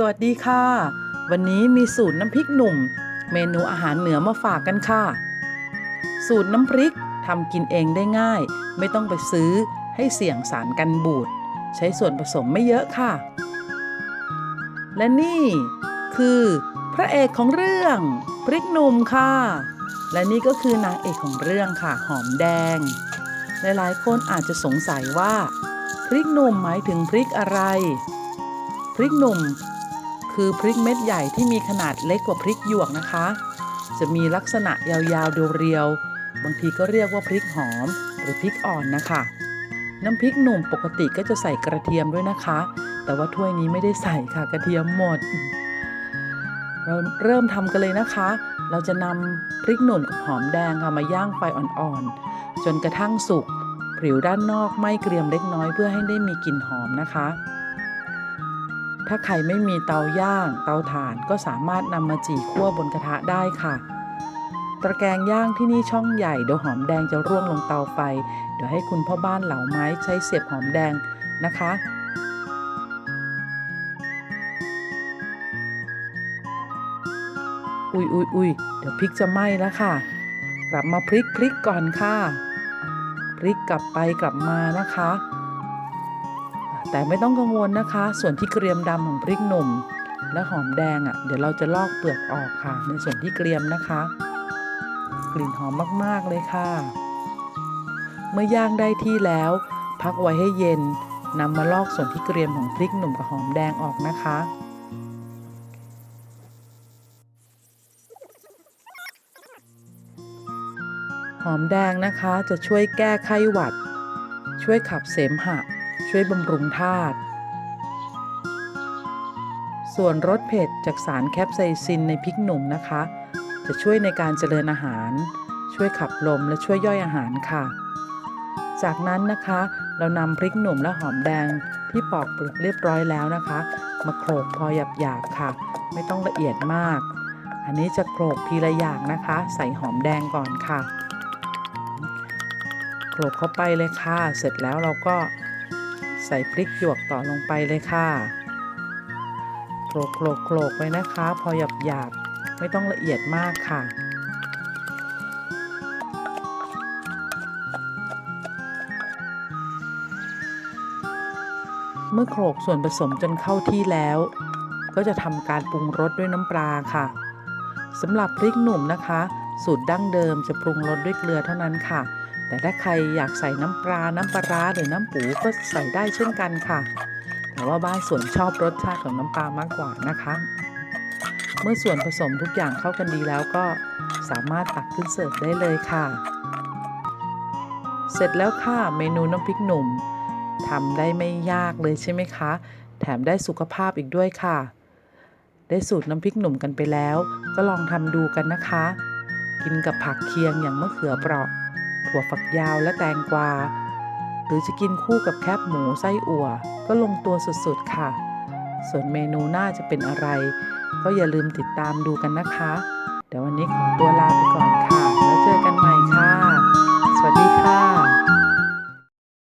สวัสดีค่ะ วันนี้มีสูตรน้ำพริกหนุ่ม เมนูอาหารเหนือมาฝากกันค่ะ สูตรน้ำพริกทำกินเองได้ง่าย ไม่ต้องไปซื้อให้เสี่ยงสารกันบูด ใช้ส่วนผสมไม่เยอะค่ะ และนี่คือพระเอกของเรื่องพริกหนุ่มค่ะ และนี่ก็คือนางเอกของเรื่องค่ะหอมแดง หลายๆ คนอาจจะสงสัยว่า พริกหนุ่มหมายถึงพริกอะไรพริกหนุ่ม คือพริกเม็ดใหญ่ที่มีขนาดเล็กกว่าพริกหยวกนะคะ จะมีลักษณะยาวๆเรียวๆบางทีก็เรียกว่าพริกหอมหรือพริกอ่อนนะคะ น้ำพริกหนุ่มปกติก็จะใส่กระเทียมด้วยนะคะ แต่ว่าถ้วยนี้ไม่ได้ใส่ค่ะกระเทียมหมด เราเริ่มทำกันเลยนะคะ เราจะนำพริกหนุ่มกับหอมแดงค่ะมาย่างไฟอ่อนๆจนกระทั่งสุกผิวด้านนอกไหม้เกรียมเล็กน้อยเพื่อให้ได้มีกลิ่นหอมนะคะ ถ้าใครไม่มีเตาย่าง เตาถ่านก็สามารถนำมาจี่คั่วบนกระทะได้ค่ะ ตะแกรงย่างที่นี่ช่องใหญ่เดี๋ยวหอมแดงจะร่วงลงเตาไฟ เดี๋ยวให้คุณพ่อบ้านเหลาไม้ใช้เสียบหอมแดงนะคะอุยอุยอุยเดี๋ยวพริกจะไหม้แล้วค่ะ กลับมาพลิกพลิกก่อนค่ะ พลิกกลับไปกลับมานะคะ แต่ไม่ต้องกังวลนะคะ ส่วนที่เกรียมดำของพริกหนุ่ม และหอมแดงอะ่ะเดี๋ยวเราจะลอกเปลือกออกค่ะ ในส่วนที่เกรียมนะคะ กลิ่นหอมมากๆเลยค่ะ เมื่อย่างได้ที่แล้ว พักไว้ให้เย็นนำมาลอกส่วนที่เกรียมของพริกหนุ่มกับหอมแดงออกนะคะหอมแดงนะคะจะช่วยแก้ไข้หวัด ช่วยขับเสมหะ ช่วยบำรุงธาตุ ส่วนรสเผ็ดจากสารแคปไซซินในพริกหนุ่มนะคะ จะช่วยในการเจริญอาหาร ช่วยขับลมและช่วยย่อยอาหารค่ะ จากนั้นนะคะ เรานำพริกหนุ่มและหอมแดงที่ปอกเปลือกเรียบร้อยแล้วนะคะ มาโขลกพอหยาบๆค่ะ ไม่ต้องละเอียดมาก อันนี้จะโขลกทีละอย่างนะคะ ใส่หอมแดงก่อนค่ะโขลกเข้าไปเลยค่ะ เสร็จแล้วเราก็ ใส่พริกหยวกต่อลงไปเลยค่ะโขลกโขลกโขลกไปนะคะ พอหยาบหยาบไม่ต้องละเอียดมากค่ะ เมื่อโขลกส่วนผสมจนเข้าที่แล้ว ก็จะทำการปรุงรสด้วยน้ำปลาค่ะสำหรับพริกหนุ่มนะคะ สูตรดั้งเดิมจะปรุงรสด้วยเกลือเท่านั้นค่ะ แต่ถ้าใครอยากใส่น้ำปลา น้ำปลาร้าหรือน้ำปูก็ใส่ได้เช่นกันค่ะ แต่ว่าบ้านส่วนชอบรสชาติของน้ำปลามากกว่านะคะ เมื่อส่วนผสมทุกอย่างเข้ากันดีแล้วก็สามารถตักขึ้นเสิร์ฟได้เลยค่ะ เสร็จแล้วค่ะเมนูน้ำพริกหนุ่มทำได้ไม่ยากเลยใช่ไหมคะ แถมได้สุขภาพอีกด้วยค่ะ ได้สูตรน้ำพริกหนุ่มกันไปแล้ว ก็ลองทำดูกันนะคะ กินกับผักเคียงอย่างมะเขือเปราะ ถั่วฝักยาวและแตงกวา หรือจะกินคู่กับแคบหมูไส้อั่ว ก็ลงตัวสุดๆค่ะ ส่วนเมนูหน้าจะเป็นอะไร ก็อย่าลืมติดตามดูกันนะคะ เดี๋ยววันนี้ขอตัวลาไปก่อนค่ะ